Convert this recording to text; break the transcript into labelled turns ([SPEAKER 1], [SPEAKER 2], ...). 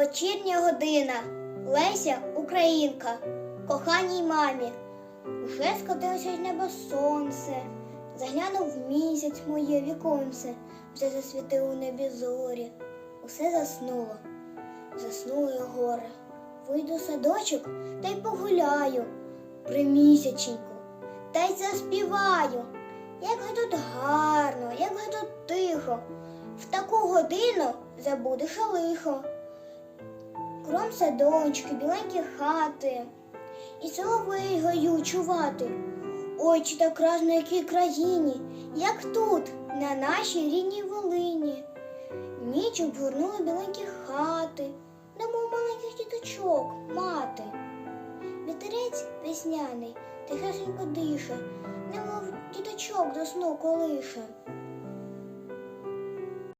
[SPEAKER 1] Вечірня година. Леся Українка, коханій мамі. Уже скотилося з неба сонце, заглянув місяць моє віконце, вже засвітило небі зорі. Усе заснуло, заснуло горе. Вийду в садочок та й погуляю при місяченьку, та й заспіваю. Як же тут гарно, як же тут тихо. В таку годину забудеш лихо. Кром садочки, біленькі хати, і соловей гаю чувати. Ой, чи так раз на якій країні, як тут, на нашій рідній Волині. Ніч обгорнули біленькі хати, немов маленьких діточок, мати. Вітерець весняний, тихесенько дише, немов діточок до сну колише.